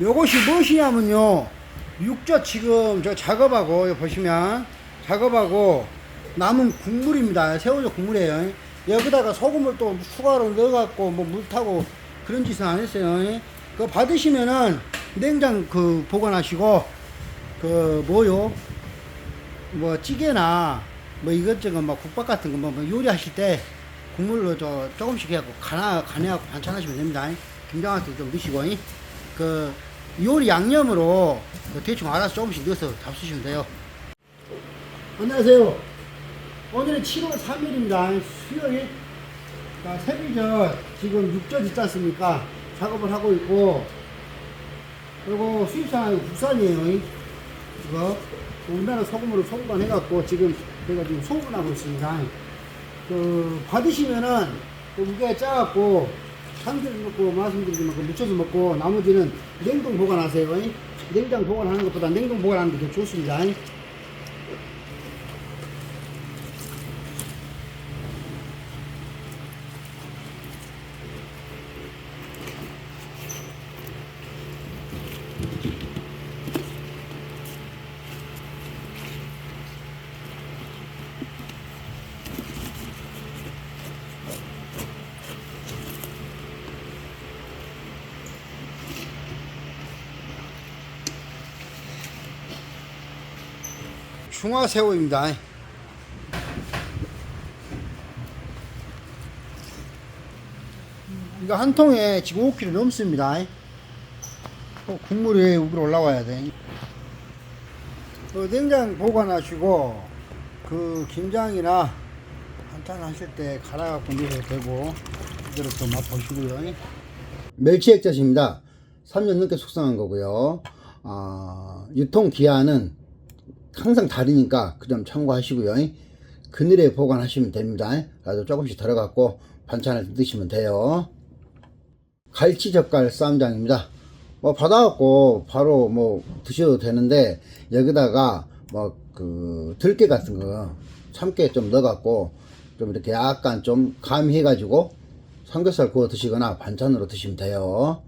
요것이 무엇이냐면요. 육젓 지금 저 작업하고 보시면 작업하고 남은 국물입니다. 새우젓 국물이에요. 여기다가 소금을 또 추가로 넣어갖고 뭐 물 타고 그런 짓은 안 했어요. 그거 받으시면은 냉장 그 보관하시고 그 뭐요 뭐 찌개나 뭐 이것저것 뭐 국밥 같은 거 뭐 요리하실 때 국물로 저 조금씩 해갖고 간하 간해갖고 반찬하시면 됩니다. 김장한테 좀 넣으시고 그 요리 양념으로 그 대충 알아서 조금씩 넣어서 잡수시면 돼요. 안녕하세요. 오늘은 7월 3일입니다. 수요일. 자, 새비젓 지금 6젓 있지 않습니까? 작업을 하고 있고 그리고 수입산 국산이에요. 이거 우리나라 소금으로 소금만 해갖고 지금 제가 지금 소금하고 있습니다. 그 받으시면은 그 무게 짜갖고 참기름 넣고 말씀드리지만 그 묻혀서 먹고 나머지는 냉동 보관하세요. 냉장 보관하는 것보다 냉동 보관하는 게 더 좋습니다. 중화새우입니다. 이거 한 통에 지금 5kg 넘습니다. 어, 국물이 위로 올라와야 돼. 그 냉장 보관하시고 그 김장이나 한잔 하실 때 갈아갖고 넣어도 되고 이대로 또 맛보시고요. 멸치 액젓입니다. 3년 넘게 숙성한 거고요. 아, 유통 기한은 항상 다르니까 그 점 참고하시고요. 그늘에 보관하시면 됩니다. 그래서 조금씩 들어갖고 반찬을 드시면 돼요. 갈치 젓갈 쌈장입니다. 뭐 받아갖고 바로 뭐 드셔도 되는데 여기다가 뭐 그 들깨 같은 거 참깨 좀 넣어갖고 좀 이렇게 약간 좀 가미해가지고 삼겹살 구워 드시거나 반찬으로 드시면 돼요.